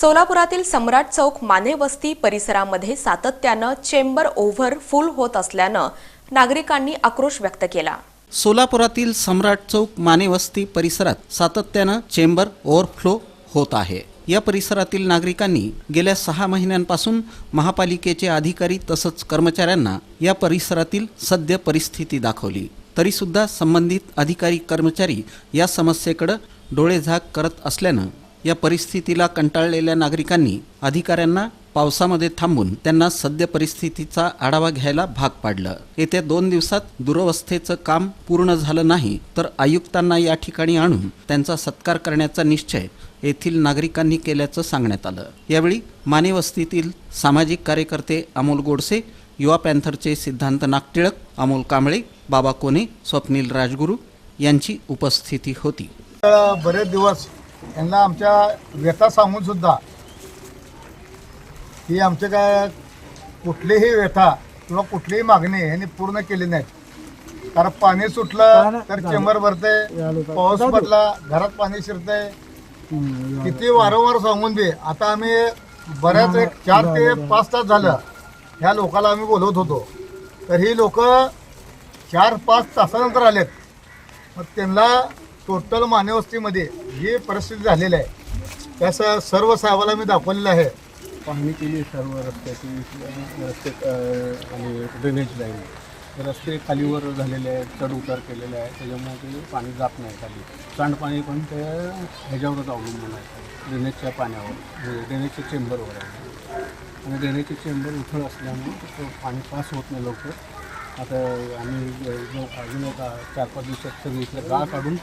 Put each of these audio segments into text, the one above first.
सोलापुरातील सम्राट चौक माने वस्ती परिसरामध्ये सातत्यानं चेंबर ओव्हर फुल होत असल्यानं नागरिकांनी आक्रोश व्यक्त केला. सोलापुरातील सम्राट चौक मानेवस्ती परिसरात सातत्यानं चेंबर ओव्हरफ्लो होत आहे. या परिसरातील नागरिकांनी गेल्या सहा महिन्यांपासून महापालिकेचे अधिकारी तसंच कर्मचाऱ्यांना या परिसरातील सद्य परिस्थिती दाखवली. तरीसुद्धा संबंधित अधिकारी कर्मचारी या समस्येकडं डोळेझाक करत असल्यानं या परिस्थितीला कंटाळलेल्या नागरिकांनी अधिकाऱ्यांना पावसामध्ये थांबून त्यांना सद्य परिस्थितीचा आढावा घ्यायला भाग पाडलं. येत्या दोन दिवसात दुरवस्थेचं काम पूर्ण झालं नाही तर आयुक्तांना या ठिकाणी आणून त्यांचा सत्कार करण्याचा निश्चय येथील नागरिकांनी केल्याचं सांगण्यात आलं. यावेळी मानेवस्तीतील सामाजिक कार्यकर्ते अमोल गोडसे युवा पॅन्थरचे सिद्धांत नागटिळक अमोल कांबळे बाबा कोने स्वप्नील राजगुरू यांची उपस्थिती होती. बरेच दिवस यांना आमच्या व्यथा सांगून सुद्धा ही आमचे काय कुठलीही व्यथा किंवा कुठलीही मागणी यांनी पूर्ण केली नाही कारण पाणी सुटलं तर चेंबर भरते पाऊस पडला घरात पाणी शिरते किती वारंवार सांगून दे. आता आम्ही बऱ्याच एक चार ते पाच तास झालं. ह्या लोकाला आम्ही बोलवत होतो. तर ही लोक चार पाच तासानंतर आलेत. मग त्यांना टोटल मानवस्तीमध्ये जी परिस्थिती झालेली आहे त्याचं सर्व साहेबाला मी दाखवलेलं आहे. पाहणी केली सर्व रस्त्याची रस्ते आणि ड्रेनेज लाईन रस्ते खालीवर झालेले आहेत चढ उतार केलेले आहे त्याच्यामुळे ते पाणी जात नाही खाली. सांडपाणी पण ते ह्याच्यावरच अवलंबून आहे. ड्रेनेजच्या पाण्यावर म्हणजे ड्रेनेजच्या चेंबरवर आहे. आणि ड्रेनेजचे चेंबर उथळ असल्यामुळे तो पाणी पास होत नाही लवकर. आता आम्ही जो अजून एक चार पाच दिवसात सगळी इथलं गाळ काढून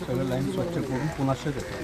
सगळं लाईन स्वच्छ करून पुन्हा देतो